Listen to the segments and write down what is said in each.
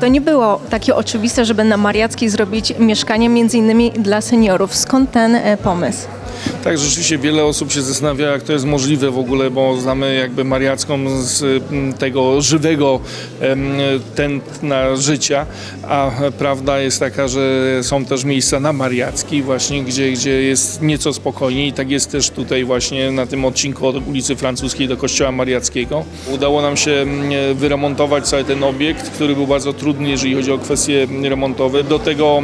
To nie było takie oczywiste, żeby na Mariackiej zrobić mieszkanie między innymi dla seniorów. Skąd ten e, pomysł? Tak, rzeczywiście wiele osób się zastanawia, jak to jest możliwe w ogóle, bo znamy jakby Mariacką z tego żywego tętna życia, a prawda jest taka, że są też miejsca na Mariackiej właśnie, gdzie, gdzie jest nieco spokojniej. Tak jest też tutaj właśnie na tym odcinku od ulicy Francuskiej do Kościoła Mariackiego. Udało nam się wyremontować cały ten obiekt, który był bardzo trudny, jeżeli chodzi o kwestie remontowe. Do tego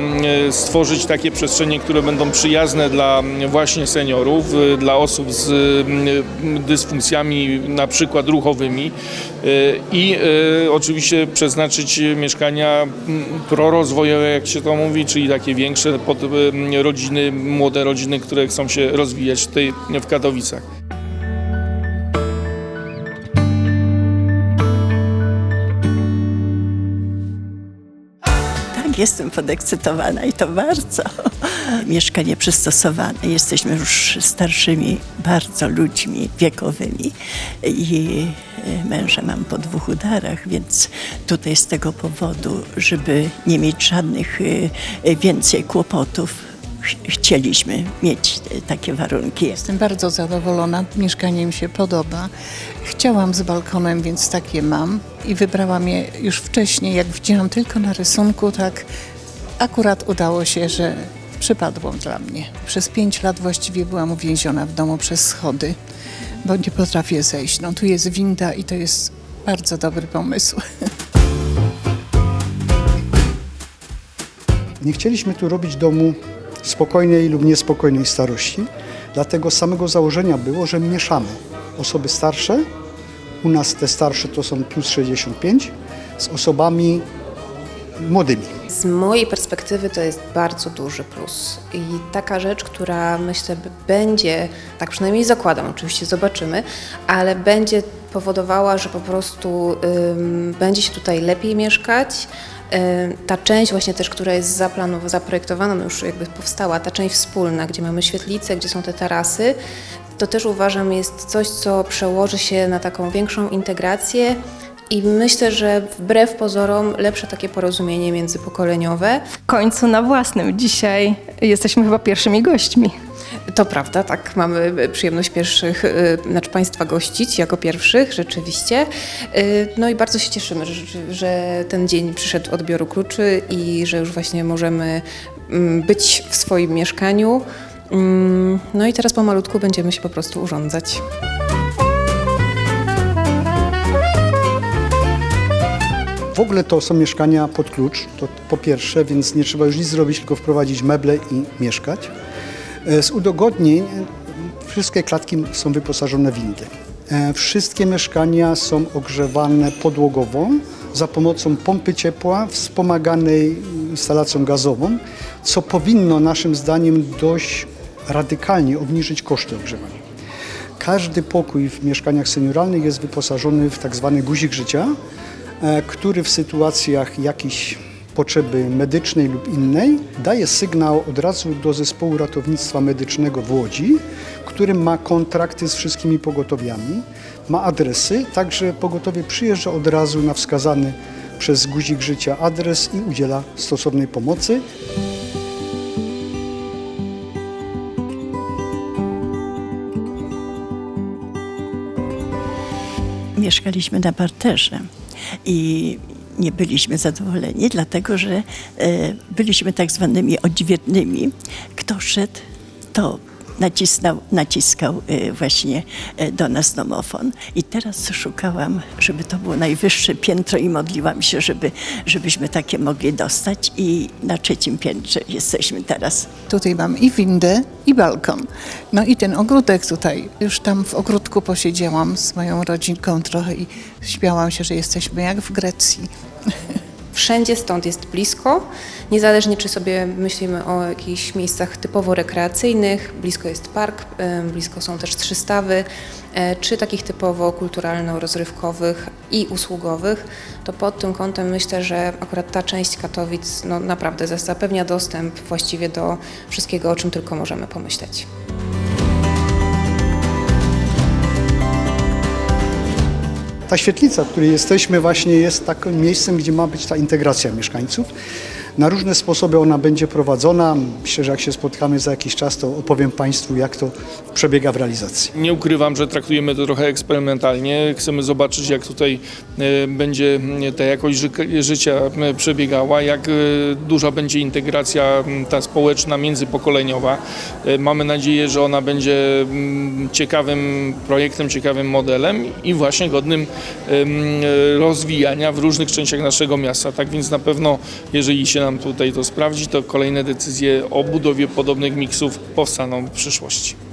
stworzyć takie przestrzenie, które będą przyjazne dla mm, właśnie seniorów, y, dla osób z mm, dysfunkcjami na przykład ruchowymi y, i y, oczywiście przeznaczyć mieszkania mm, prorozwojowe, jak się to mówi, czyli takie większe pod rodziny, młode rodziny, które chcą się rozwijać tutaj w Katowicach. Jestem podekscytowana i to bardzo. Mieszkanie przystosowane. Jesteśmy już starszymi bardzo ludźmi wiekowymi i e, męża mam po dwóch udarach, więc tutaj z tego powodu, żeby nie mieć żadnych e, więcej kłopotów, chcieliśmy mieć takie warunki. Jestem bardzo zadowolona, mieszkanie mi się podoba. Chciałam z balkonem, więc takie mam i wybrałam je już wcześniej, jak widziałam tylko na rysunku, tak akurat udało się, że przypadło dla mnie. Przez pięć lat właściwie byłam uwięziona w domu przez schody, bo nie potrafię zejść. No tu jest winda i to jest bardzo dobry pomysł. Nie chcieliśmy tu robić domu spokojnej lub niespokojnej starości, dlatego z samego założenia było, że mieszamy. Osoby starsze, u nas te starsze to są plus 65, z osobami młodymi. Z mojej perspektywy to jest bardzo duży plus. I taka rzecz, która myślę będzie, tak przynajmniej zakładam, oczywiście zobaczymy, ale będzie powodowała, że po prostu będzie się tutaj lepiej mieszkać. Ta część właśnie też, która jest zaplanowana, zaprojektowana, no już jakby powstała, ta część wspólna, gdzie mamy świetlice, gdzie są te tarasy, to też uważam jest coś, co przełoży się na taką większą integrację i myślę, że wbrew pozorom lepsze takie porozumienie międzypokoleniowe. W końcu na własnym. Dzisiaj jesteśmy chyba pierwszymi gośćmi. To prawda, tak, mamy przyjemność pierwszych, y, znaczy Państwa gościć jako pierwszych, rzeczywiście. Y, No i bardzo się cieszymy, że, że ten dzień przyszedł odbioru kluczy i że już właśnie możemy mm, być w swoim mieszkaniu. Mm, No i teraz pomalutku będziemy się po prostu urządzać. W ogóle to są mieszkania pod klucz, to po pierwsze, więc nie trzeba już nic zrobić, tylko wprowadzić meble i mieszkać. E, Z udogodnień e, wszystkie klatki są wyposażone w windy. E, Wszystkie mieszkania są ogrzewane podłogowo za pomocą pompy ciepła wspomaganej instalacją gazową, co powinno naszym zdaniem dość radykalnie obniżyć koszty ogrzewania. Każdy pokój w mieszkaniach senioralnych jest wyposażony w tak zwany guzik życia, który w sytuacjach jakiejś potrzeby medycznej lub innej daje sygnał od razu do zespołu ratownictwa medycznego w Łodzi, który ma kontrakty z wszystkimi pogotowiami, ma adresy, także pogotowie przyjeżdża od razu na wskazany przez guzik życia adres i udziela stosownej pomocy. mieszkaliśmy na parterze i nie byliśmy zadowoleni, dlatego że e, byliśmy tak zwanymi odźwiernymi. Kto szedł, to nacisnął, naciskał e, właśnie e, do nas domofon. I teraz szukałam, żeby to było najwyższe piętro i modliłam się, żeby, żebyśmy takie mogli dostać i na trzecim piętrze jesteśmy teraz. Tutaj mam i windę, i balkon. No i ten ogródek tutaj. Już tam w ogródku posiedziałam z moją rodzinką trochę i śmiałam się, że jesteśmy jak w Grecji. Wszędzie stąd jest blisko, niezależnie czy sobie myślimy o jakichś miejscach typowo rekreacyjnych, blisko jest park, blisko są też trzy stawy, e, czy takich typowo kulturalno-rozrywkowych i usługowych, to pod tym kątem myślę, że akurat ta część Katowic no, naprawdę za- zapewnia dostęp właściwie do wszystkiego, o czym tylko możemy pomyśleć. Ta świetlica, w której jesteśmy, właśnie jest takim miejscem, gdzie ma być ta integracja mieszkańców. Na różne sposoby ona będzie prowadzona. Myślę, że jak się spotkamy za jakiś czas, to opowiem Państwu, jak to przebiega w realizacji. Nie ukrywam, że traktujemy to trochę eksperymentalnie. Chcemy zobaczyć, jak tutaj e, będzie e, ta jakość ży- życia e, przebiegała, jak duża będzie integracja ta społeczna, międzypokoleniowa. Mamy nadzieję, że ona będzie ciekawym projektem, ciekawym modelem i właśnie godnym rozwijania w różnych częściach naszego miasta. Tak więc na pewno, jeżeli się nam tutaj to sprawdzi, to kolejne decyzje o budowie podobnych miksów powstaną w przyszłości.